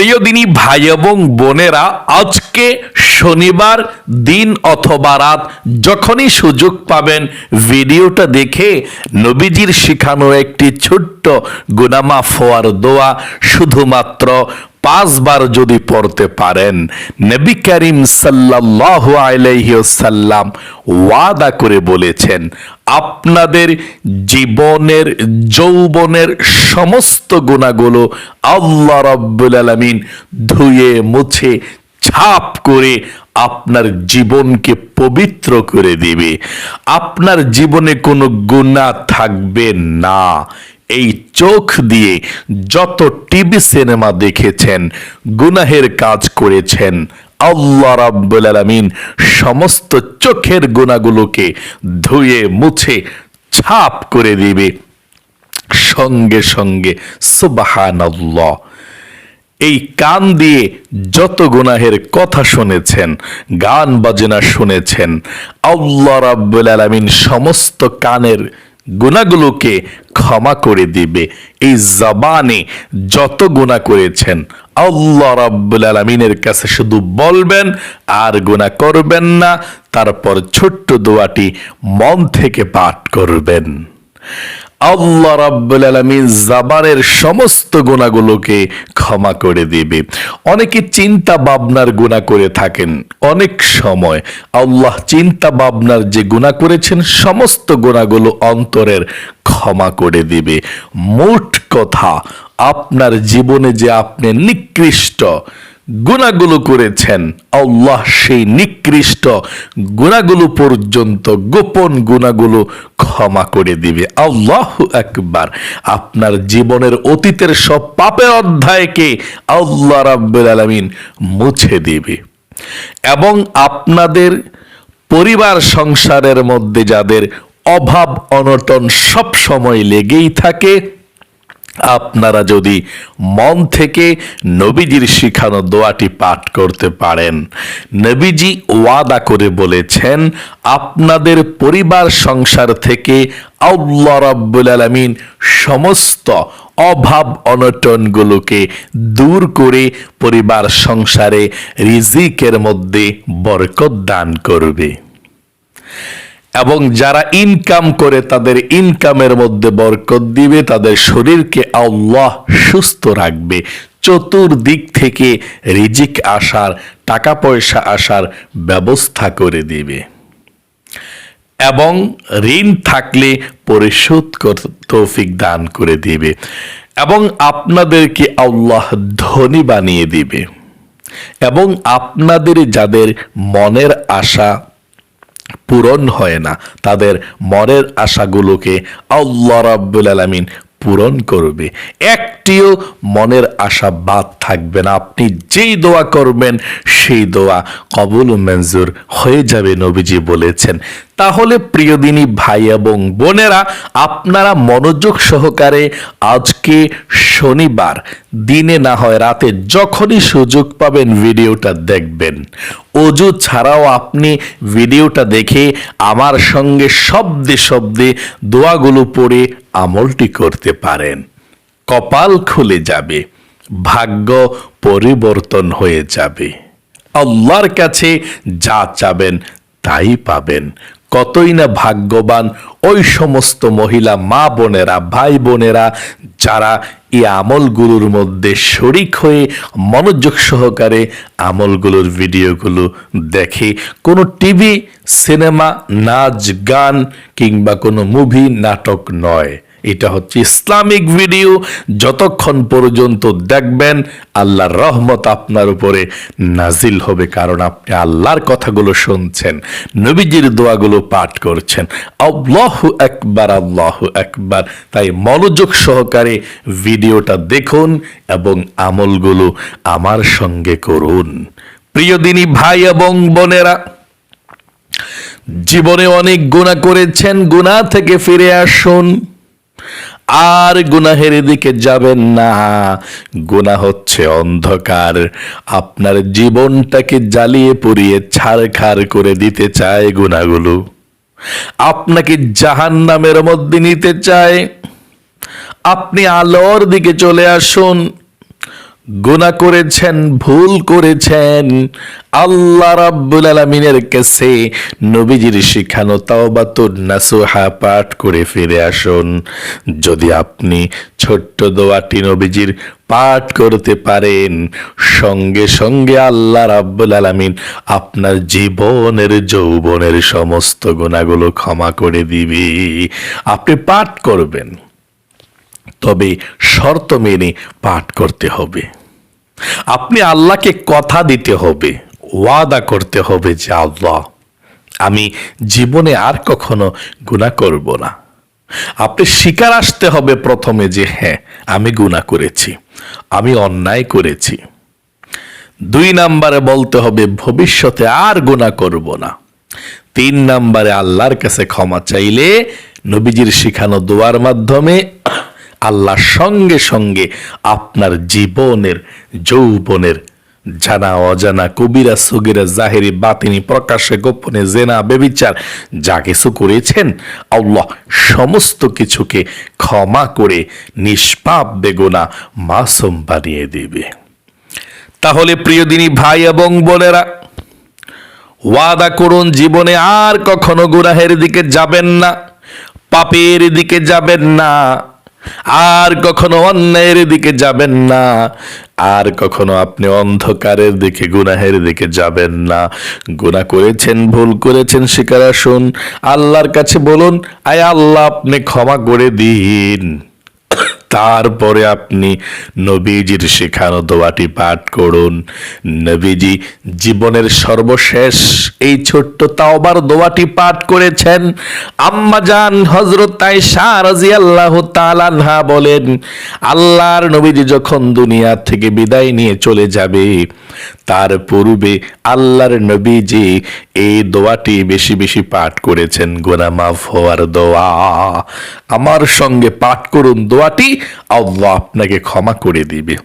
প্রিয় ভাই এবং বোনেরা, আজকে শনিবার দিন অথবা রাত, যখনই সুযোগ পাবেন, ভিডিওটা দেখে নবীজির শিখানো একটি ছোট্ট গুনামা ফোয়ার দোয়া শুধুমাত্র পাঁচবার যদি পড়তে পারেন, নবী করিম সাল্লাহ আলাইসাল্লাম ওয়াদা করে বলেছেন, আপনাদের জীবনের, যৌবনের সমস্ত গুণাগুলো আল্লাহ রব্বুল আলমিন ধুয়ে মুছে, ছাপ করে আপনার জীবনকে পবিত্র করে দিবে। আপনার জীবনে কোনো গুণা থাকবে না। এই চোখ দিয়ে যত টিভি সিনেমা দেখেছেন, গুনাহের কাজ করেছেন, আল্লাহ রাব্বুল আলামিন সমস্ত চোখের গুণাগুলোকে ধুয়ে, মুছে, ছাপ করে দিবে। সঙ্গে সঙ্গে সুবাহানাল্লাহ। এই কান দিয়ে যত গুনাহের কথা শুনেছেন, গান বাজনা শুনেছেন, আল্লাহ রাব্বুল আলামিন সমস্ত কানের গুণাগুলোকে ক্ষমা করে দিবে। এই জবানে যত গুণা করেছেন, আল্লাহ রাব্বুল আলমিনের কাছে শুধু বলবেন, আর গুণা করবেন না, তারপর ছোট্ট দোয়াটি মন থেকে পাঠ করবেন। আল্লাহ রাব্বুল আলামিন জাবানের সমস্ত গুণাগুলোকে ক্ষমা করে দিবে। অনেকে চিন্তা ভাবনার গুণা করে থাকেন। অনেক সময় আল্লাহ চিন্তা ভাবনার যে গুণা করেছেন, সমস্ত গুণাগুলো অন্তরের ক্ষমা করে দিবে। মোট কথা, আপনার জীবনে যে আপনি নিকৃষ্ট গুণাগুলো করেছেন। আল্লাহ সেই নিকৃষ্ট গুণাগুলো পর্যন্ত গোপন গুণাগুলো ক্ষমা করে দিবে। আল্লাহ একবার আপনার জীবনের অতীতের সব পাপের অধ্যায়কে আল্লাহ রাব্বুল আলামিন মুছে দিবে। এবং আপনাদের পরিবার সংসারের মধ্যে যাদের অভাব, অনটন সব সময় লেগেই থাকে আপনারা যদি মন থেকে নবীজির শিখানো দোয়াটি পাঠ করতে পারেন। নবীজি ওয়াদা করে বলেছেন, আপনাদের পরিবার সংসার থেকে আল্লাহ রাব্বুল আলামিন সমস্ত অভাব অনটনগুলোকে দূর করে পরিবার সংসারে রিজিকের মধ্যে বরকত দান করবে। এবং যারা ইনকাম করে তাদের ইনকামের মধ্যে বরকত দিবে, তাদের শরীরকে আল্লাহ সুস্থ রাখবে। চতুর্দিক থেকে রিজিক আসার, টাকা পয়সা আসার ব্যবস্থা করে দিবে। এবং ঋণ থাকলে পরিশোধ তৌফিক দান করে দিবে। এবং আপনাদেরকে আল্লাহ ধনী বানিয়ে দিবে। এবং আপনাদের যাদের মনের আশা পূরণ হয় না। তাদের মনের আশাগুলোকে আল্লাহ রাব্বুল আলামিন পূরণ করবে। একটিও মনের আশা বাদ থাকবে না। আপনি যেই দোয়া করবেন, সেই দোয়া কবুল মঞ্জুর হয়ে যাবে, নবীজি বলেছেন। তাহলে প্রিয়দিনী ভাই এবং বোনেরা, আপনারা মনোযোগ সহকারে আজকে শনিবার, দিনে না হয় রাতে যখনই সুযোগ পাবেন, ভিডিওটা দেখবেন। অজু ছাড়াও আপনি ভিডিওটা দেখে আমার সঙ্গে শব্দে শব্দে দোয়াগুলো পড়ে আমলটি করতে পারেন। কপাল খুলে যাবে, ভাগ্য পরিবর্তন হয়ে যাবে। আল্লাহর কাছে যা চাবেন তাই পাবেন। কতই না ভাগ্যবান ওই সমস্ত মহিলা মা বোনেরা, ভাই বোনেরা যারা এই আমলগুলোর মধ্যে শরিক হয়ে মনোযোগ সহকারে আমলগুলোর ভিডিওগুলো দেখে, কোনো টিভি, সিনেমা, নাচ, গান কিংবা কোনো মুভি, নাটক নয়। এটা হচ্ছে ইসলামিক ভিডিও। যতক্ষণ পর্যন্ত দেখবেন, আল্লাহর রহমত আপনার উপরে নাজিল হবে, কারণ আপনি আল্লাহর কথাগুলো শুনছেন, নবীজির দোয়াগুলো পাঠ করছেন। আল্লাহ একবার আল্লাহ একবার তাই মনোযোগ সহকারে ভিডিওটা দেখুন এবং আমলগুলো আমার সঙ্গে করুন। প্রিয় দিনী ভাই এবং বোনেরা, জীবনে অনেক গুণা করেছেন গুণা থেকে ফিরে আসুন। আর গুনাহের দিকে যাবেন না। গুনাহ হচ্ছে অন্ধকার। আপনার জীবনটাকে জ্বালিয়ে পুড়িয়ে ছাড়খাড় করে দিতে চায় গুনাগুলো আপনাকে জাহান নামের মধ্যে নিতে চায়। আপনি আলোর দিকে চলে আসুন। গুনাহ করেছেন, ভুল করেছেন। আল্লাহ রাব্বুল আলামিনের কাছে নবীজির শিখানো তাওবাতুন নাসুহা পাঠ করে ফিরে আসুন। যদি আপনি ছোট্ট দোয়াটি নবীজির পাঠ করতে পারেন, সঙ্গে সঙ্গে আল্লাহ রাব্বুল আলামিন আপনার জীবনের, যৌবনের সমস্ত গুণাগুলো ক্ষমা করে দিবে। আপনি পাঠ করবেন, তবে শর্ত মেনে পাঠ করতে হবে। আপনি আল্লাহকে কথা দিতে হবে, ওয়াদা করতে হবে যে আল্লাহ, আমি জীবনে আর কখনো গুণা করব না। আপনি স্বীকার আসতে হবে প্রথমে যে হ্যাঁ আমি গুণা করেছি, আমি অন্যায় করেছি। দুই নাম্বারে বলতে হবে, ভবিষ্যতে আর গুণা করব না। তিন নাম্বারে আল্লাহর কাছে ক্ষমা চাইলে নবীজির শিখানো দোয়ার মাধ্যমে আল্লাহ সঙ্গে সঙ্গে আপনার জীবনের, যৌবনের, জানা, অজানা, কবিরা, সগিরা, জাহেরি, বাতিনি, প্রকাশ্যে, গোপনে, জেনা, বেবিচার, যা কিছু করেছেন, আল্লাহ সমস্ত কিছুকে ক্ষমা করে নিষ্পাপ বেগুনা মাসুম বানিয়ে দেবে। তাহলে প্রিয় দিনী ভাই এবং বোনেরা, ওয়াদা করুন জীবনে আর কখনো গুনাহের দিকে যাবেন না, পাপের দিকে যাবেন না। আর কখনো অন্যায়ের দিকে যাবেন না, আর কখনো আপনি অন্ধকারের দিকে, গুনাহের দিকে যাবেন না। গুনা করেছেন, ভুল করেছেন, শিকার আসুন। আল্লাহর কাছে বলুন, আয় আল্লাহ, আপনি ক্ষমা করে দিন। তারপরে আপনি নবীজির শেখানো দোয়াটি পাঠ করুন। নবীজি জীবনের সর্বশেষ এই ছোট্ট তাওবার দোয়াটি পাঠ করেছেন। আম্মাজান হজরত আয়েশা রাদিয়াল্লাহু তাআলা আনহা বলেন, আল্লাহর নবীজি যখন দুনিয়া থেকে বিদায় নিয়ে চলে যাবে, তার পূর্বে আল্লাহর নবীজি এই দোয়াটি বেশি বেশি পাঠ করেছেন, গোনা মাফ হওয়ার দোয়া। আমার সঙ্গে পাঠ করুন দোয়াটি, আল্লাহ আপনাকে ক্ষমা করে দিবে।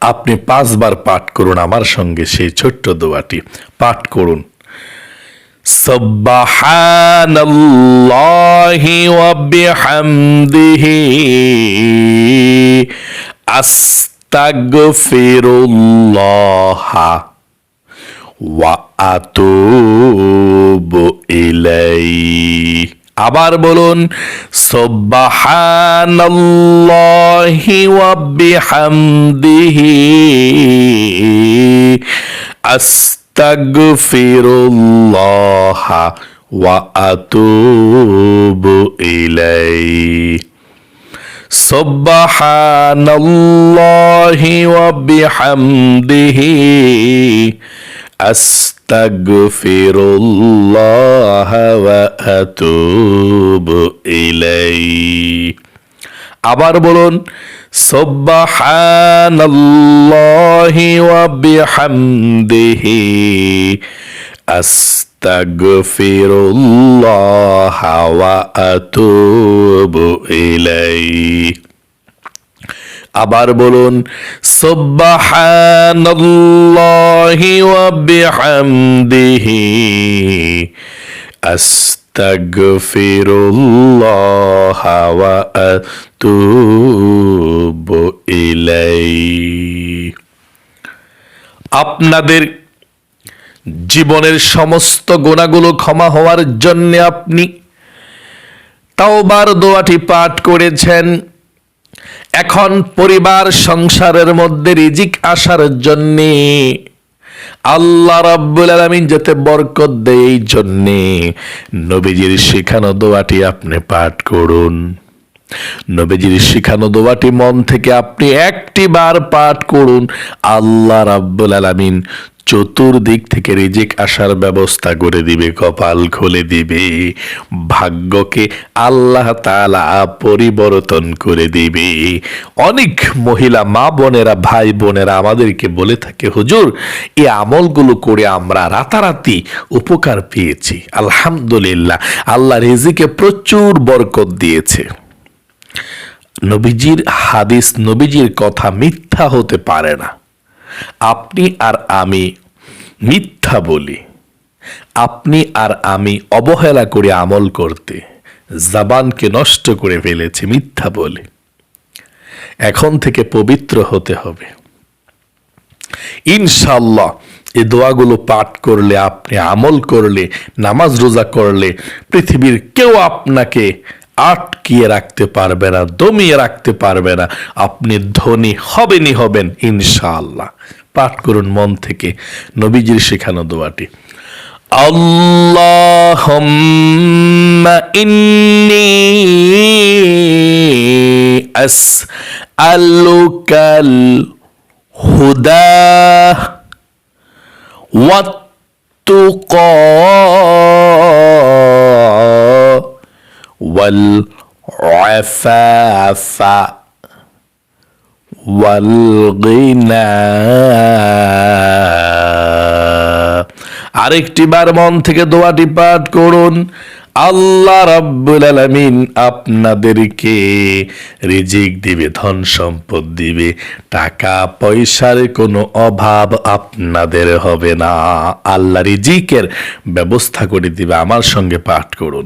আপনি পাঁচবার পাঠ করুন আমার সঙ্গে সেই ছোট্ট দোয়াটি। পাঠ করুন, সুবহানাল্লাহি ওয়া বিহামদিহি আস্তাগফিরুল্লাহ ওয়া আতুবু ইলাইহি আবার বলুন সুবহানাল্লাহি ওয়া বিহামদিহি। আস্তাগফিরুল্লাহ ওয়া আতুবু ইলাইহি সুবহানাল্লাহি ওয়া বিহামদিহি। আস্তাগফিরুল্লাহ ওয়া আতুবু ইলাইহি আবার বলুন সুবহানাল্লাহি ওয়া বিহামদিহি আস্তাগফিরুল্লাহ ওয়া আতুবু ইলাইহি। আবার বলুন, সুবহানাল্লাহি আপনাদের জীবনের সমস্ত গুণাগুলো ক্ষমা হওয়ার জন্য আপনি তাওবার দোয়াটি পাঠ করেছেন। এখন পরিবার সংসারের মধ্যে রিজিক আসার জন্যে আল্লাহ রাব্বুল আলামিন যাতে বরকত দেয় এই জন্যে। নবীজির শেখানো দোয়াটি আপনি পাঠ করুন। নবীজির শিখানো দোয়াটি মন থেকে আপনি একটি বার পাঠ করুন, আল্লাহ রাব্বুল আলামিন চতুর্দিক থেকে রিজিক আসার ব্যবস্থা করে দিবে, কপাল খুলে দিবে, ভাগ্যকে আল্লাহ তাআলা পরিবর্তন করে দিবে। অনেক মহিলা মা বোনেরা, ভাই বোনেরা আমাদেরকে বলে থাকে, হুজুর, এই আমলগুলো করে আমরা রাতারাতি উপকার পেয়েছি। আলহামদুলিল্লাহ, আল্লাহ রিজিকে প্রচুর বরকত দিয়েছে। নবীজির হাদিস, নবীজির কথা মিথ্যা হতে পারে না। আপনি আর আমি মিথ্যা বলি। আপনি আর আমি অবহেলা করে আমল করতে, জাবানকে নষ্ট করে ফেলেছি মিথ্যা বলে। এখন থেকে পবিত্র হতে হবে। ইনশাল্লাহ এই দোয়াগুলো পাঠ করলে, আপনি আমল করলে, নামাজ রোজা করলে, পৃথিবীর কেউ আপনাকে আটকিয়ে রাখতে পারবে না, দমিয়ে রাখতে পারবে না। আপনি ধনী হবেনই হবেন, ইনশাআল্লাহ। পাঠ করুন মন থেকে নবীজির শেখানো দোয়াটি। আল্লাহ ইন্নি আস আলুকাল হুদা والعفاف والغنى আরেকটি বার মন থেকে দোয়াটি পাঠ করুন আল্লাহ রাব্বুল আলামিন আপনাদেরকে রিজিক দিবে ধন সম্পদ দিবে টাকা পয়সার কোনো অভাব আপনাদের হবে না আল্লাহ রিজিকের ব্যবস্থা করে দিবে আমার সঙ্গে পাঠ করুন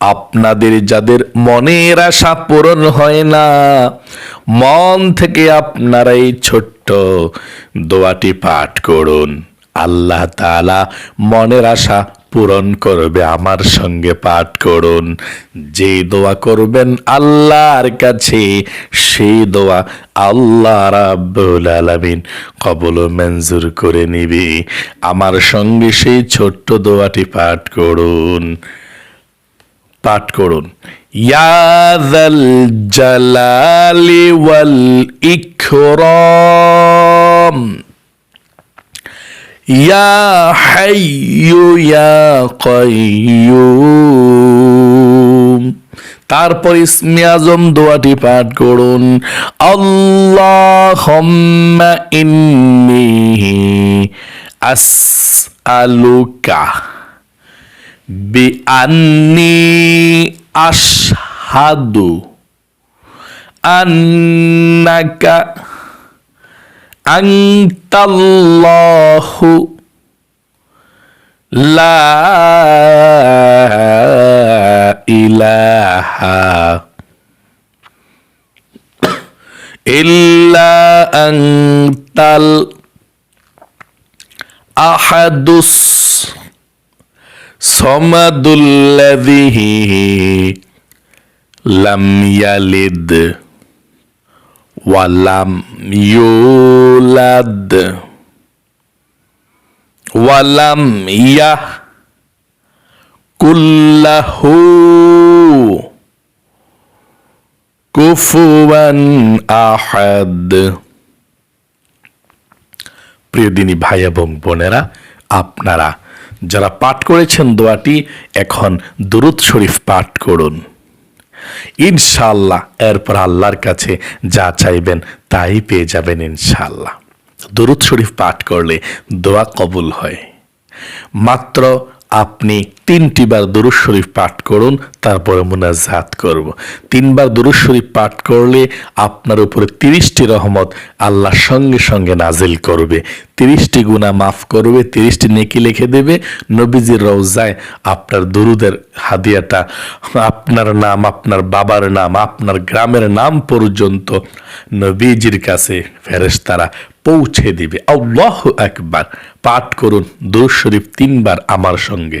আপনাদের যাদের মনের আশা পূরণ হয় না, মন থেকে আপনারা এই ছোট্ট দোয়াটি পাঠ করুন। আল্লাহ তাআলা মনের আশা পূরণ করবে, আমার সঙ্গে পাঠ করুন। যে দোয়া করবেন আল্লাহর কাছে সেই দোয়া আল্লাহ রাব্বুল আলামিন কবল মঞ্জুর করে নিবে। আমার সঙ্গে সেই ছোট্ট দোয়াটি পাঠ করুন। পাঠ করুন। ইয়াদাল জালালি ওয়াল ইকরাম। ইয়া হাইয়ু ইয়া কাইয়ুম। তারপর ইসমে আজম দোয়াটি পাঠ করুন। আল্লাহুম্মা ইন্নী আসআলুকা। bi anni ashadu. Annaka antallahu la ilaha illa antal ahadus সমাদুল্লাযী লাম ওয়ালাম ইউলাদ ওয়ালাম ইয়াহ কুল্লাহু কুফুয়ান আহাদ। প্রিয় দিনী ভাই এবং বোনেরা, আপনারা যারা পাঠ করেছেন দোয়াটি এখন দুরুদ শরীফ পাঠ করুন। ইনশাল্লাহ এরপর আল্লাহর কাছে যা চাইবেন তাই পেয়ে যাবেন ইনশাল্লাহ দুরুদ শরীফ পাঠ করলে দোয়া কবুল হয়। মাত্র আপনি তিনটি বার দুরুদ শরীফ পাঠ করুন, তারপরে মুনাজাত করব। তিনবার দুরুদ শরীফ পাঠ করলে আপনার উপরে তিরিশটি রহমত আল্লাহ সঙ্গে সঙ্গে নাজিল করবে। তিরিশটি গুণা মাফ করবে, তিরিশটি নেকি লিখে দেবে। নবীজির রওজায় আপনার দরুদের হাদিয়াটা, আপনার নাম, আপনার বাবার নাম, আপনার গ্রামের নাম পর্যন্ত নবীজির কাছে ফেরেশতারা পৌঁছে দিবে। আল্লাহ একবার পাঠ করুন দুরুদ শরীফ তিনবার আমার সঙ্গে।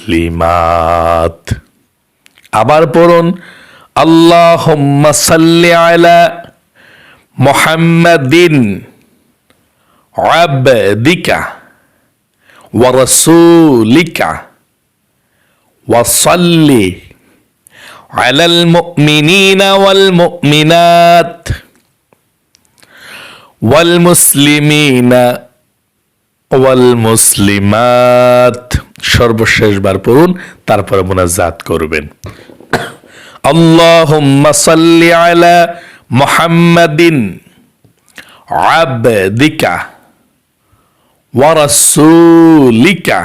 والمسلمات আবার পড়ুন اللهم صل على محمد عبدك ورسولك وصل على المؤمنين والمؤمنات والمسلمين ওয়াল মুসলিমাত। সর্বশেষবার পড়ুন, তারপরে মোনাজাত করবেন। আল্লাহুম্মা সাল্লি আলা মুহাম্মাদিন আবদিকা ওয়া রাসূলিকা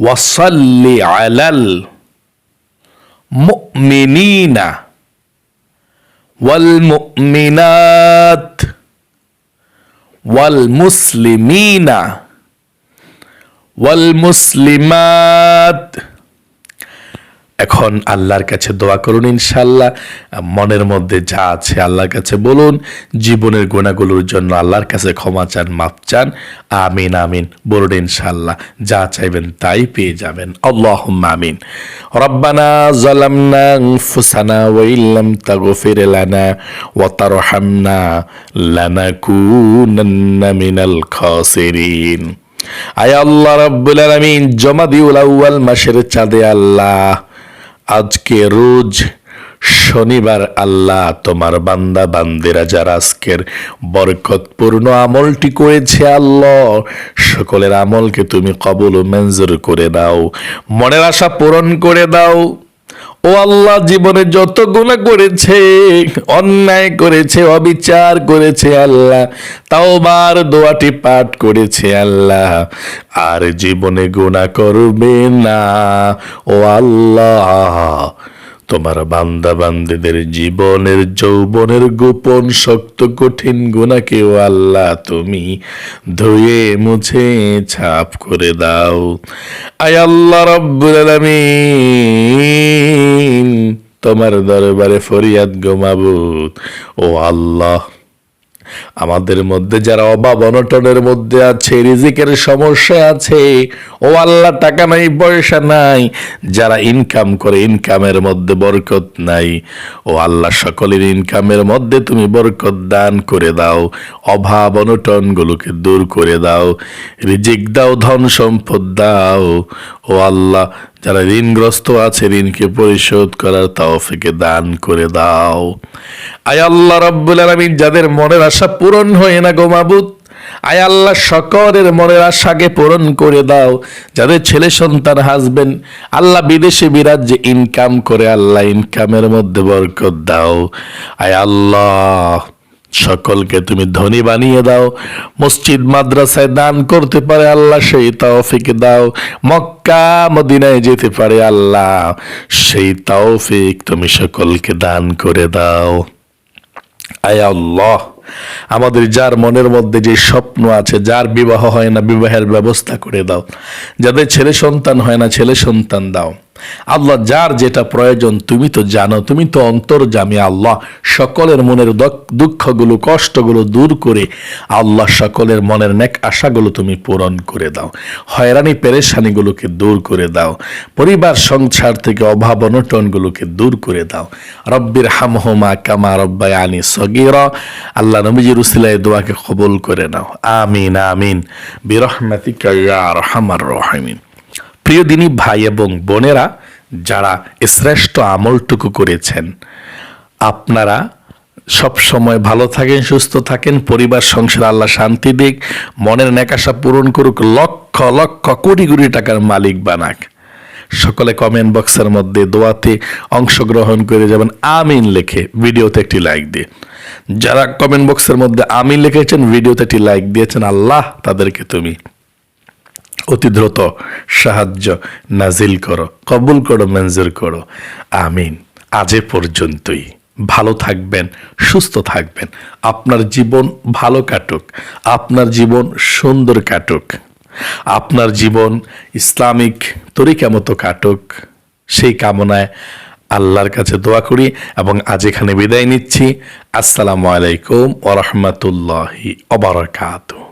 ওয়া সাল্লি আলাল মুমিনিনা ওয়াল মুমিনাত। والمسلمين والمسلمات এখন আল্লাহর কাছে দোয়া করুন ইনশাল্লাহ মনের মধ্যে যা আছে আল্লাহর কাছে বলুন। জীবনের গোনাগুলোর জন্য আল্লাহর কাছে ক্ষমা চান মাপ চান। আমিন আমিন বলুন ইনশাল্লাহ যা চাইবেন তাই পেয়ে যাবেন। আল্লাহ আমিন। রব্বানা জালামনা আনফুসানা ওয়া ইল্লাম তাগফির লানা ওয়া তারহামনা লানাকুনান্না মিনাল খাসিরিন। আয় আল্লাহ রাব্বুল আলামিন, জমাদিউল আউয়াল মাসের চাঁদে আল্লাহ আজকে রোজ শনিবার আল্লাহ তোমার বান্দা, বান্দেরা যারা আজকের বরকতপূর্ণ আমলটি করেছে আল্লাহ, সকলের আমলকে তুমি কবল মেঞ্জুর করে দাও, মনের আশা পূরণ করে দাও। ও আল্লাহ জীবনে যত গুণা করেছে, অন্যায় করেছে, অবিচার করেছে আল্লাহ তাও বার দোয়াটি পাঠ করেছে আল্লাহ। আর জীবনে গুণা করবে না, ও আল্লাহ। তোমার বান্দা বান্দিদের জীবনের, যৌবনের গোপন শক্ত কঠিন গুণাকেও আল্লাহ তুমি ধুয়ে, মুছে, ছাপ করে দাও। আয় আল্লাহ রব্বুল তোমার দরবারে ফরিয়াদ গোমাবুত ও আল্লাহ আমাদের মধ্যে যারা অভাব অনটনের মধ্যে আছে, রিজিকের সমস্যা আছে, ও আল্লাহ টাকা নাই, পয়সা নাই, যারা ইনকাম করে ইনকামের মধ্যে বরকত নাই, ও আল্লাহ সকলের ইনকামের মধ্যে তুমি বরকত দান করে দাও, অভাব অনটনগুলোকে দূর করে দাও, রিজিক দাও, ধন সম্পদ দাও, ও আল্লাহ যারা ঋণগ্রস্ত আছে, ঋণকে পরিশোধ করার তৌফিকে দান করে দাও। আয় আল্লাহ রব্বুল আলামিন, যাদের মনের আশা পূরণ হয় না গো মাবুদ। আয় আল্লাহ, সকলের মনের আশাকে পূরণ করে দাও। যাদের ছেলে সন্তান হাসবেন, আল্লাহ বিদেশে বিরাজ্যে ইনকাম করে আল্লাহ ইনকামের মধ্যে বরকত দাও। আয় আল্লাহ, সকলকে তুমি ধনী বানিয়ে দাও। মসজিদ, মাদ্রাসায় দান করতে পারে আল্লাহ, সেই তৌফিক দাও। মক্কা, মদিনায় যেতে পারে আল্লাহ, সেই তৌফিক তুমি সকলকে দান করে দাও। আয় আল্লাহ। আমাদের যার মনের মধ্যে যে স্বপ্ন আছে, যার বিবাহ হয় না, বিবাহের ব্যবস্থা করে দাও। যাদের ছেলে সন্তান হয় না, ছেলে সন্তান দাও। আল্লাহ যার যেটা প্রয়োজন, তুমি তো জানো, তুমি তো অন্তর্জামী আল্লাহ। সকলের মনের দুঃখগুলো, কষ্টগুলো দূর করে আল্লাহ সকলের মনের নেক আশাগুলো তুমি পূরণ করে দাও। হয়রানি, পেরেশানিগুলোকে দূর করে দাও। পরিবার, সংসার থেকে অভাব, অনটনগুলোকে দূর করে দাও। রব্বির হামহমা কামা রব্বাই আনি সগির। আল্লাহ নবীজির উসিলায় দোয়াকে কবুল করে নাও। আমিন আমিন। বিরহমাতিকা ইয়া আরহামার রহিমিন। প্রিয় দিনী ভাই এবং বোনেরা, যারা শ্রেষ্ঠ আমলটুকু করেছেন, আপনারা সব সময় ভালো থাকেন, সুস্থ থাকেন, পরিবার, সংসার, আল্লাহ শান্তি দিক, মনের নেকাশা পূরণ করুক, লক্ষ লক্ষ কোটি কোটি টাকার মালিক বানাক। সকলে কমেন্ট বক্সের মধ্যে দোয়াতে অংশগ্রহণ করে যাবেন, আমিন লেখে ভিডিওতে একটি লাইক দিয়ে। যারা কমেন্ট বক্সের মধ্যে আমিন লিখেছেন, ভিডিওতে একটি লাইক দিয়েছেন, আল্লাহ তাদেরকে তুমি অতি দ্রুত সাহায্য নাজিল করো, কবুল করো, মঞ্জুর করো। আমিন। আজ পর্যন্তই। ভালো থাকবেন, সুস্থ থাকবেন। আপনার জীবন ভালো কাটুক, আপনার জীবন সুন্দর কাটুক। আপনার জীবন ইসলামিক তরিকা মতো কাটুক। সেই কামনায় আল্লাহর কাছে দোয়া করি এবং আজ এখানে বিদায় নিচ্ছি। আসসালামু আলাইকুম ওরহমতুল্লাহি অবরাকাতুহ